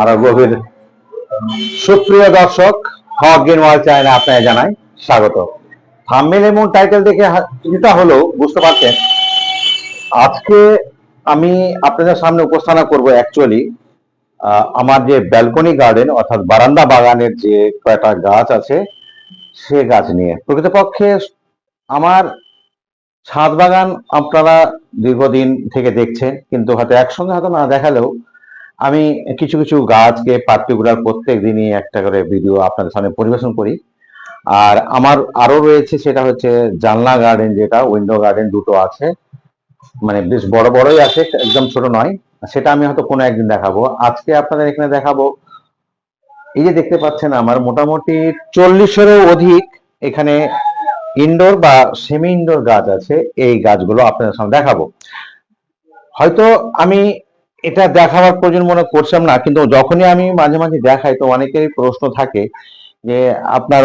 আরও গভীর। সুপ্রিয় দর্শক, হক গেম ওয়ার্ল্ড চ্যানেলে আপনাকে জানাই স্বাগত। থাম্বনেল এবং টাইটেল দেখে যেটা হলো বুঝতে পারছেন, আজকে আমি আপনাদের সামনে উপস্থাপনা করব অ্যাকচুয়ালি আমার যে ব্যালকনি গার্ডেন অর্থাৎ বারান্দা বাগানের যে কয়টা গাছ আছে, সে গাছ নিয়ে। প্রকৃতপক্ষে আমার ছাদ বাগান আপনারা দীর্ঘদিন থেকে দেখছেন, কিন্তু হয়তো একসঙ্গে হয়তো না দেখালেও আমি কিছু কিছু গাছকে পার্টিকুলার প্রত্যেক দিনই একটা করে ভিডিও আপনাদের সামনে পরিবেশন করি। আর আমার আরও রয়েছে সেটা হচ্ছে জানলা গার্ডেন যেটা উইন্ডো গার্ডেন দুটো আছে। মানে বেশ বড় বড়ই আছে, একদম ছোট নয়। সেটা আমি হয়তো কোনো একদিন দেখাবো। আজকে আপনাদের এখানে দেখাবো, এই যে দেখতে পাচ্ছেন আমার মোটামুটি চল্লিশেরও অধিক এখানে ইনডোর বা সেমি ইনডোর গাছ আছে। এই গাছগুলো আপনাদের সামনে দেখাবো। হয়তো আমি এটা দেখাবার প্রয়োজন মনে করছিলাম না, কিন্তু যখনই আমি মাঝে মাঝে দেখাই তো অনেকেরই প্রশ্ন থাকে যে আপনার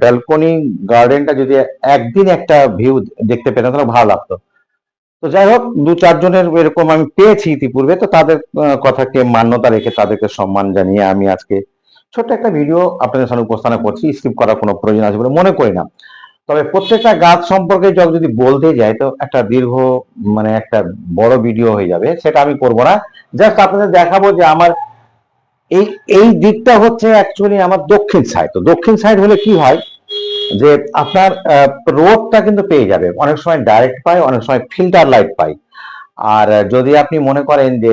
ব্যালকনি গার্ডেনটা যদি একদিন একটা ভিউ দেখতে পেতাম তাহলে ভালো লাগতো। তো যাই হোক, দু চারজনের এরকম আমি পেয়েছি ইতিপূর্বে, তো তাদের কথাকে মান্যতা রেখে তাদেরকে সম্মান জানিয়ে আমি আজকে ছোট্ট একটা ভিডিও আপনাদের সামনে উপস্থাপনা করছি। স্কিপ করার কোনো প্রয়োজন আছে বলে মনে করি না। তবে প্রত্যেকটা গাছ সম্পর্কে যখন যদি বলতে যাই, তো একটা দীর্ঘ মানে একটা বড় ভিডিও হয়ে যাবে, সেটা আমি করব না। জাস্ট আপনাদের দেখাবো যে আমার এই এই দিকটা হচ্ছে অ্যাকচুয়ালি আমার দক্ষিণ সাইড তো দক্ষিণ সাইড হলে কি হয়? যে আপনার রোডটা কিন্তু পেয়ে যাবে। অনেক সময় ডাইরেক্ট পাই অনেক সময় ফিল্টার লাইট পাই আর যদি আপনি মনে করেন যে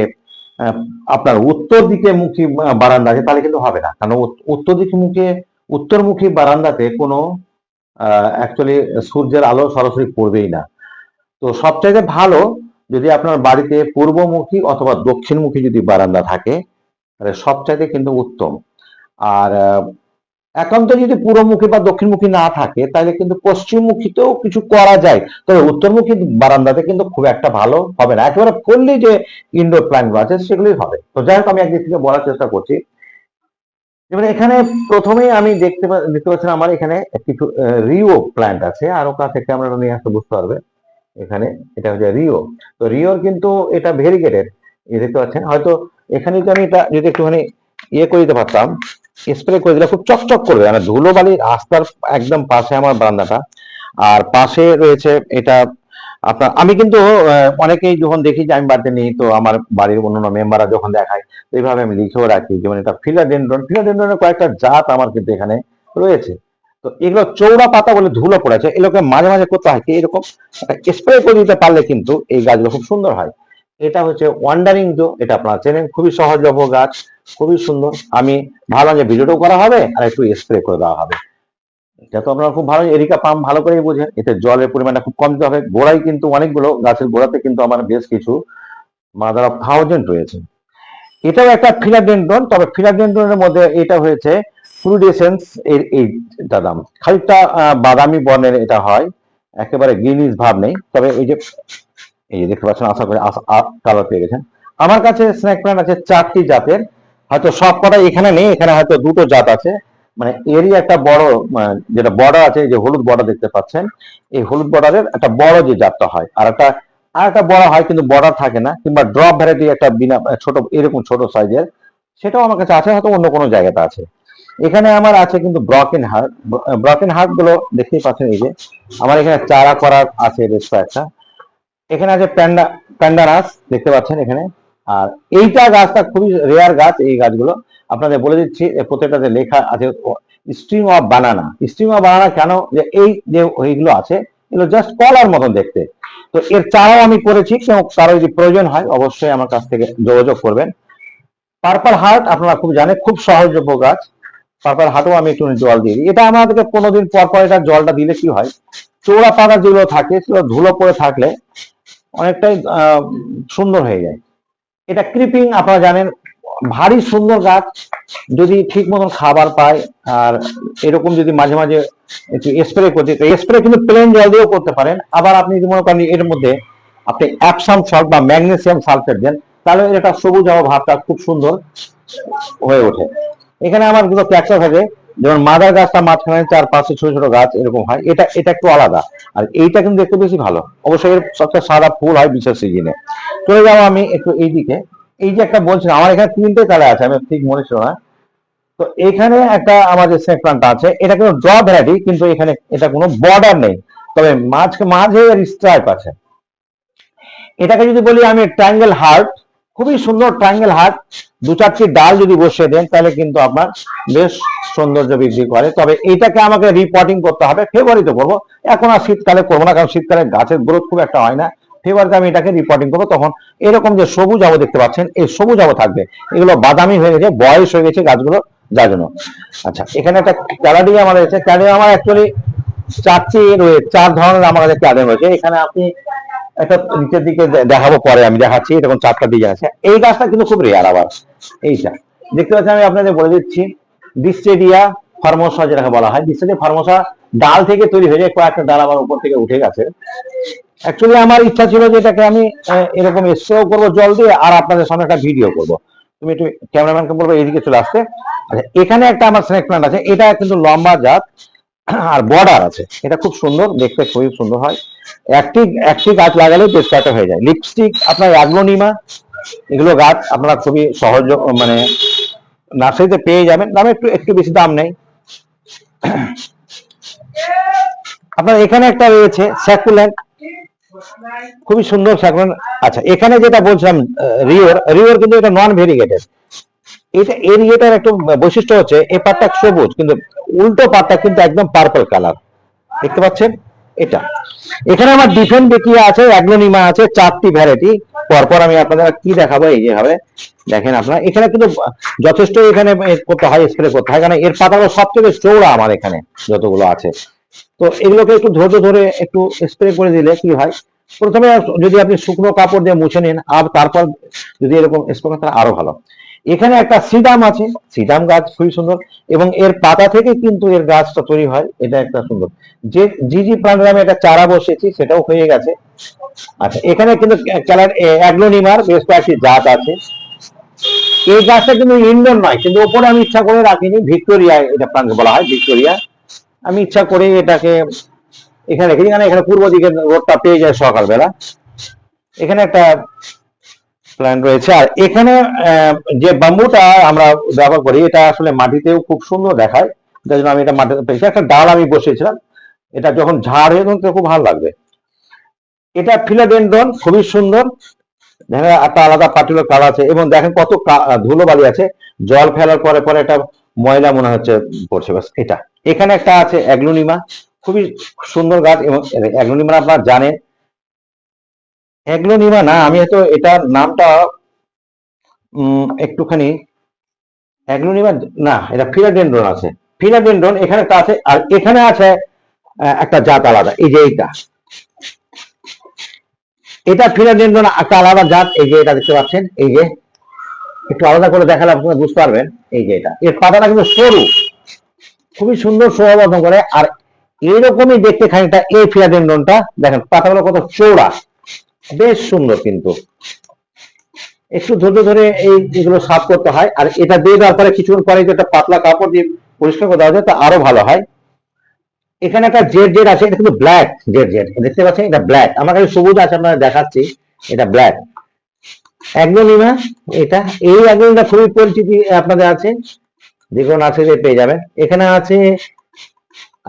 আপনার উত্তর দিকে মুখী বারান্দা আছে তাহলে কিন্তু হবে না। কারণ উত্তর দিকে মুখে, উত্তরমুখী বারান্দাতে কোনো অ্যাকচুয়ালি সূর্যের আলো সরাসরি পড়বেই না। তো সবচাইতে ভালো যদি আপনার বাড়িতে পূর্বমুখী অথবা দক্ষিণমুখী যদি বারান্দা থাকে, তাহলে সবচাইতে কিন্তু উত্তম। আর একান্ত যদি পূর্বমুখী বা দক্ষিণমুখী না থাকে, তাহলে কিন্তু পশ্চিমমুখীতেও কিছু করা যায়। তবে উত্তরমুখী বারান্দাতে কিন্তু খুব একটা ভালো হবে না। একেবারে ফুললি যে ইনডোর প্ল্যান্ট আছে, সেগুলোই হবে। তো যাই হোক, আমি একদিক থেকে বলার চেষ্টা করছি এবারে এখানে প্রথমেই আমি দেখতে দেখতে পাচ্ছেন আমার এখানে কিছু রিও প্ল্যান্ট আছে। আর আমরা এটা নিয়ে আসতে বুঝতে পারবে। এখানে এটা হচ্ছে রিও তো রিওর কিন্তু এটা ভেরিগেটেড দেখতে পাচ্ছেন। হয়তো এখানে যদি আমি এটা, যদি একটুখানি ইয়ে করে দিতে পারতাম স্প্রে করে দিলে খুব চকচক করবে। মানে ধুলো বালি রাস্তার একদম পাশে আমার বারান্দাটা। আর পাশে রয়েছে এটা আপনার, আমি কিন্তু অনেকেই যখন দেখি যে আমি বাড়িতে নেই, তো আমার বাড়ির অন্যান্য মেম্বাররা যখন দেখায়, তো এইভাবে আমি লিখেও রাখি যেমন এটা ফিলাডেন্ড্রন, ফিলাডেন্ড্রনের কয়েকটা জাত আমার কিন্তু এখানে রয়েছে। তো এগুলো চৌড়া পাতা বলে ধুলো পড়েছে এগুলোকে মাঝে মাঝে করতে হয়, কি এরকম? স্প্রে করে দিতে পারলে কিন্তু এই গাছগুলো খুব সুন্দর হয়। এটা হচ্ছে ওয়ান্ডারিং জো এটা আপনারা চেনেন, খুবই সহজলভ্য গাছ, খুবই সুন্দর। আমি ভালো যে ভিডিওটাও করা হবে, আর একটু স্প্রে করে দেওয়া হবে। এটা তো আপনারা খুব ভালো এরিকা পাম্প ভালো করেই বোঝেন। এতে জলের পরিমাণটা খুব কম দিতে হবে। গোড়ায় কিন্তু অনেকগুলো, গাছের গোড়াতে কিন্তু আমার বেশ কিছু মাদার অফ থাউজেন্ড রয়েছে। এটাও একটা ফিলাডেন্ড্রন, তবে ফিলাডেন্ড্রনের মধ্যে এটা হয়েছে ফ্লুডেসেন্স এর এইটা দাম। খানিকটা বাদামি বর্ণের এটা হয়। একেবারে গ্রিনিশ ভাব নেই। তবে এই যে এই যে দেখতে পাচ্ছেন, আশা করি কালার পেয়ে গেছেন। আমার কাছে স্ন্যাক প্ল্যান্ট আছে চারটি জাতের। হয়তো সব কটা এখানে নেই, এখানে হয়তো দুটো জাত আছে। মানে এরই একটা বড় যেটা বর্ডার আছে যে হলুদ বর্ডার দেখতে পাচ্ছেন, এই হলুদ বর্ডারের একটা বড় যে জাতটা হয়, আর একটা আর একটা বড় হয় কিন্তু বর্ডার থাকে না, কিংবা ড্রপ ভ্যারাইটি একটা বিনা ছোট, এরকম ছোট সাইজের সেটাও আমার কাছে আছে, হয়তো অন্য কোনো জায়গাতে আছে। এখানে আমার আছে কিন্তু ব্রকেন হার্ট ব্রকেন হার্টগুলো দেখতেই পাচ্ছেন এই যে, আমার এখানে চারা করার আছে বেশ কয়েকটা। এখানে আছে প্যান্ডা প্যান্ডানাস দেখতে পাচ্ছেন এখানে। আর এইটা গাছটা খুবই রেয়ার গাছ, এই গাছগুলো। আপনাদের বলে দিচ্ছি প্রত্যেকটাতে লেখা আছে stream of banana stream of banana কেন? যে এই যে এইগুলো আছে, এগুলো জাস্ট কলার মতন দেখতে। তো এর চারাও আমি করেছি কারও যদি প্রয়োজন হয়, অবশ্যই আমার কাছ থেকে যোগাযোগ করবেন। পার্পল হার্ট আপনারা খুব জানেন, খুব সহজযোগ্য গাছ। পার্পল হার্টও আমি একটু জল দিয়ে দিই। এটা আমাদেরকে পনেরো দিন পর পর এটা জলটা দিলে কি হয়? চৌড়া পাতা যেগুলো থাকে, সেগুলো ধুলো পড়ে থাকলে অনেকটাই সুন্দর হয়ে যায়। এটা ক্রিপিং আপনারা জানেন, ভারী সুন্দর গাছ, যদি ঠিক মতন খাবার পায়, আর এরকম যদি মাঝে মাঝে একটু স্প্রে করতে স্প্রে কিন্তু প্লেন জল দিয়েও করতে পারেন। আবার আপনি যদি মনে করেন এর মধ্যে আপনি অ্যাপসাম সল্ট বা ম্যাগনেসিয়াম সালফেট দেন, তাহলে এটা সবুজ হওয়া ভাবটা খুব সুন্দর হয়ে ওঠে। এখানে আমার দুটো ক্যাকটাস থাকে। যেমন মাদার গাছটা মাঝখানে চার, পাঁচশো ছোট ছোট গাছ এরকম হয়, এটা এটা একটু আলাদা। আর এইটা কিন্তু একটু বেশি ভালো। অবশ্যই এর সবচেয়ে সাদা ফুল হয় বিশেষ সিজনে। চলে যাব আমি একটু এইদিকে। এই যে একটা বলছেন আমার এখানে তিনটে কালার আছে, আমি ঠিক মনে ছিল না। তো এখানে একটা আমাদের স্নেক প্লান্ট আছে, এটা কোনো ড্র ভ্যারাইটি, কিন্তু এখানে এটা কোনো বর্ডার নেই। তবে মাঝ, মাঝে এর স্ট্রাইপ আছে। এটাকে যদি বলি আমি ট্রায়াঙ্গেল হার্ট খুবই সুন্দর ট্রায়াঙ্গেল হার্ট দু চারটি ডাল যদি বসিয়ে দেন, তাহলে কিন্তু আপনার বেশ সৌন্দর্য বৃদ্ধি করে। তবে এইটাকে আমাকে রিপোর্টিং করতে হবে ফেব্রুয়ারিতে করব। এখন আর শীতকালে করব না, কারণ শীতকালে গাছের গ্রোথ খুব একটা হয় না। ফেব্রুয়ারিতে আমি এটাকে রিপোর্টিং করব। তখন এরকম যে সবুজ আবো দেখতে পাচ্ছেন, এই সবুজ আবো থাকবে। এগুলো বাদামি হয়ে গেছে, বয়স হয়ে গেছে গাছগুলো যার জন্য। আচ্ছা এখানে একটা ক্যালাডিয়া আমার রয়েছে ক্যালাডিয়া আমার অ্যাকচুয়ালি চারটি রয়েছে, চার ধরনের আমার কাছে ক্যালাডিয়া রয়েছে। এখানে আপনি একটা নিচের দিকে দেখাবো পরে, আমি দেখাচ্ছি, এরকম চারটা ডিজাইন আছে। এই গাছটা কিন্তু খুব রেয়ার আবার। এইটা। দেখতে পাচ্ছেন, আমি আপনাদের বলে দিচ্ছি ডিস্টেডিয়া ফার্মোসা যেটাকে বলা হয়। ডিস্টেডিয়া ফার্মোসা ডাল থেকে তৈরি হয়ে যায়, কয়েকটা ডাল আমার উপর থেকে উঠে গেছে। অ্যাকচুয়ালি আমার ইচ্ছা ছিল যে এটাকে আমি এরকম স্প্রেও করব, জল দিয়ে, আর আপনাদের সামনে একটা ভিডিও করব। তুমি একটু ক্যামেরাম্যানকে বলব এইদিকে চলে আসতে। আচ্ছা এখানে একটা আমার স্নেক প্ল্যান্ট আছে, এটা কিন্তু লম্বা জাত। আর বর্ডার আছে। এটা খুব সুন্দর, দেখতে খুবই সুন্দর হয়। একটি একটি গাছ লাগালে বেশ কয়েকটা হয়ে যায়। লিপস্টিক আপনার অ্যাগ্লোনিমা এগুলো গাছ আপনারা খুবই সহজ মানে নার্সারিতে পেয়ে যাবেন। দামে একটু একটু বেশি দাম নেই। আপনার এখানে একটা রয়েছে স্যাকুল্যান্ড খুবই সুন্দর স্যাকুল্যান্ড আচ্ছা এখানে যেটা বলছিলাম রিওর রিওর কিন্তু এটা নন ভেরিগেটেড এটা, এর একটা বৈশিষ্ট্য হচ্ছে এই পাটটা সবুজ, কিন্তু উল্টো পাটটা কিন্তু একদম পার্পল কালার দেখতে পাচ্ছেন? এটা। এখানে আমার ডিফেন্ট বেকিয়া আছে? অ্যাগ্লোনিমা আছে, চারটি ভ্যারাইটি পরপর আমি আপনাদের কি দেখাবো? এই যে হবে। দেখেন আপনারা, এখানে কিন্তু যথেষ্ট এখানে করতে হয় স্প্রে করতে হয়। কারণ এর পাতাগুলো সব থেকে চৌড়া আমার এখানে যতগুলো আছে। তো এগুলোকে একটু ধৈর্য ধরে একটু স্প্রে করে দিলে কি হয়? প্রথমে যদি আপনি শুকনো কাপড় দিয়ে মুছে নিন, আর তারপর যদি এরকম স্প্রে করেন আরও ভালো। এখানে একটা সিডাম আছে সিডাম গাছ খুবই সুন্দর, এবং এর পাতা থেকে কিন্তু এর গাছটা তৈরি হয়, এটা একটা সুন্দর। যে জি জি প্লান্টের আমি একটা চারা বসেছি, সেটাও হয়ে গেছে। আচ্ছা এখানে কিন্তু কালার অ্যাগ্লোনিমার, বেশ কয়েকটি জাত আছে। এই গাছটা কিন্তু ইন্ডোর নয়, কিন্তু ওপরে আমি ইচ্ছা করে রাখিনি ভিক্টোরিয়া এটা প্লান্ট বলা হয়, ভিক্টোরিয়া। আমি ইচ্ছা করে এটাকে এখানে রেখেছি কারণ এখানে পূর্ব দিকে রোডটা পেয়ে যায় সকালবেলা। এখানে একটা প্ল্যান্ট রয়েছে। আর এখানে যে বাম্বুটা আমরা ব্যবহার করি, এটা আসলে মাটিতেও খুব সুন্দর দেখায়। যার জন্য আমি এটা মাটিতে পেয়েছি। একটা ডাল আমি বসিয়েছিলাম। এটা যখন ঝাড় হয়ে তখন খুব ভালো লাগবে। এটা ফিলাডেন্ড্রন, খুবই সুন্দর। দেখেন, একটা আলাদা পার্টিকুলার কালার আছে। এবং দেখেন কত ধুলো বালি আছে। জল ফেলার পরে পরে এটা ময়লা মনে হচ্ছে পড়ছে। বাস এটা। এখানে একটা আছে অ্যাগ্লোনিমা। খুবই সুন্দর গাছ এবং অ্যাগ্লোনিমা আপনারা জানেন। অ্যাগ্লোনিমা না, আমি হয়তো এটার নামটা একটুখানি অ্যাগ্লোনিমা না, এটা ফিলাডেন্ড্রন আছে। ফিলাডেন্ড্রন এখানে একটা আছে, আর এখানে আছে একটা জাত আলাদা, এই যে এইটা। এটা ফিলাডেন্ড্রন একটা আলাদা জাত, এই যে এটা দেখতে পাচ্ছেন, এই যে। একটু আলাদা করে দেখালে আপনারা বুঝতে পারবেন, এই যে এটা। এর পাতাটা কিন্তু সরু, খুবই সুন্দর শোভাবর্ধন করে, আর এইরকমই দেখতে খানিকটা এই ফিলাডেন্ড্রনটা, দেখেন, পাতাগুলো কত চৌড়া বেশ সুন্দর কিন্তু। একটু ধৈর্য ধরে এই এগুলো সাফ করতে হয়, আর এটা দিয়ে দেওয়ার পরে কিছুক্ষণ পরে যদি একটা পাতলা কাপড় দিয়ে পরিষ্কার করে দেওয়া যায়, তা আরও ভালো হয়। এখানে একটা জেড জেড আছে, এটা কিন্তু ব্ল্যাক জেড জেড, দেখতে পাচ্ছেন? এটা ব্ল্যাক। আমার কাছে সবুজ আছে আপনারা দেখাচ্ছি, এটা ব্ল্যাক। অ্যাগ্লোনিমা এটা, এই অ্যাগ্লোনিমা খুবই পরিচিতি আপনাদের আছে। যে কোনো নার্সারিতে পেয়ে যাবেন। এখানে আছে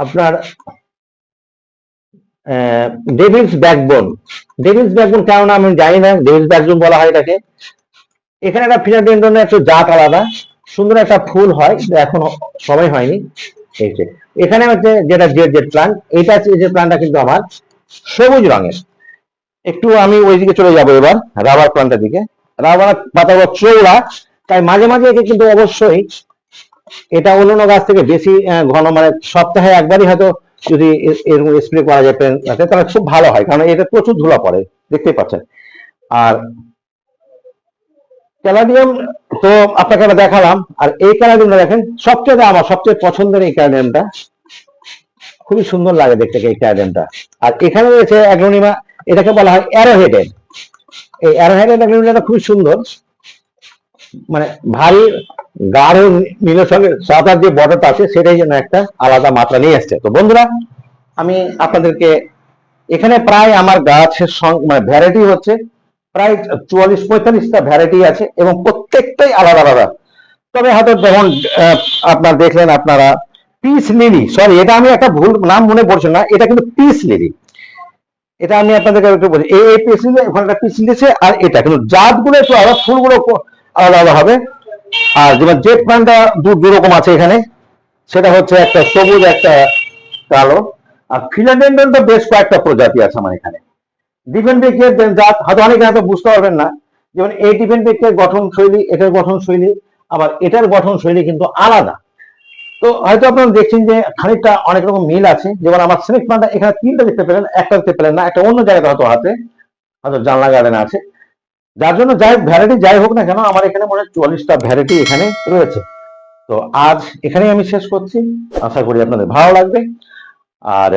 আপনার ডেভিলস ব্যাকবোন ডেভিলস ব্যাকবোন কেমন আমি জানি না ডেভিলস ব্যাকবোন বলা হয় এটাকে। এখানে একটা ফিলাডেন্ড্রনের একটু জাত আলাদা। সুন্দর একটা ফুল হয় এখনও সময় হয়নি। এই যে, এখানে হচ্ছে যেটা জেড জেড প্লান্ট হচ্ছে যে প্লান্টটা কিন্তু আমার সবুজ রঙের। একটু আমি ওই দিকে চলে যাব এবার, রাবার প্লান্টের দিকে। রাবার পাতাগুলো চৌড়া তাই মাঝে মাঝে একে কিন্তু অবশ্যই এটা অন্যান্য গাছ থেকে বেশি ঘন মানে সপ্তাহে একবারই হয়তো যদি এরকম স্প্রে করা যায় পেনটাতে তাহলে খুব ভালো হয়, কারণ এটা প্রচুর ধুলা পড়ে, দেখতেই পাচ্ছেন। আর ক্যালাডিয়াম তো আপনাকে একটা দেখালাম, আর এই ক্যালাডিয়ামটা দেখেন, সবচেয়ে আমার সবচেয়ে পছন্দের এই ক্যালাডিয়ামটা খুবই সুন্দর লাগে দেখতে এই ক্যালাডিয়ামটা আর এখানে রয়েছে অ্যাগ্লোনিমা এটাকে বলা হয় অ্যারোহেডেড এই অ্যারোহেডেড অ্যাগ্লোনিমাটা খুবই সুন্দর মানে ভারী গাঢ় নীলের সঙ্গে সাদার যে বর্ডারটা আছে, সেটাই যেন একটা আলাদা মাত্রা নিয়ে আসছে। তো বন্ধুরা, আমি আপনাদেরকে এখানে প্রায় আমার গাছের মানে ভ্যারাইটি হচ্ছে, প্রায় চুয়াল্লিশ পঁয়তাল্লিশটা ভ্যারাইটি আছে এবং প্রত্যেকটাই আলাদা আলাদা। তবে হয়তো যেমন আপনার দেখলেন, আপনারা পিস লিলি সরি এটা আমি একটা ভুল নাম মনে পড়ছে না, এটা কিন্তু পিস লিলি। এটা আমি আপনাদেরকে একটু বলি, এই পিস লিলি, ওখানে একটা পিস লিলিছে আর এটা, কিন্তু জাতগুলো একটু আলাদা, ফুলগুলো আলাদা আলাদা হবে। আর যেমন জেট প্যান্টটা দু দু রকম আছে এখানে। সেটা হচ্ছে একটা সবুজ, একটা কালো। আর ফিলাডেন্ডনটা বেশ কয়েকটা প্রজাতি আছে আমার এখানে। ডিফেন্ট বেকের জাত হয়তো অনেকে হয়তো বুঝতে পারবেন না। যেমন এই ডিফেন্ট বেকের গঠন শৈলী এটার গঠন শৈলী আবার এটার গঠন শৈলী কিন্তু আলাদা। তো হয়তো আপনারা দেখছেন যে খানিকটা অনেক রকম মিল আছে। যেমন আমার স্নেক প্লান্টটা এখানে তিনটা দেখতে পেলেন, একটা দেখতে পেলেন না, একটা অন্য জায়গাতে হয়তো হাতে হয়তো জানলা গার্ডেন আছে। যার জন্য যাই ভ্যারাইটি যাই হোক না কেন, আমার এখানে মনে হয় চুয়াল্লিশটা ভ্যারাইটি এখানে রয়েছে। তো আজ এখানেই আমি শেষ করছি। আশা করি আপনাদের ভালো লাগবে। আর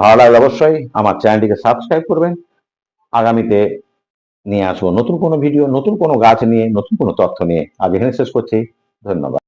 ভালো লাগলে অবশ্যই আমার চ্যানেলটিকে সাবস্ক্রাইব করবেন। আগামীতে নিয়ে আসব নতুন কোনো ভিডিও নতুন কোনো গাছ নিয়ে, নতুন কোনো তথ্য নিয়ে। আজ এখানে শেষ করছি। ধন্যবাদ।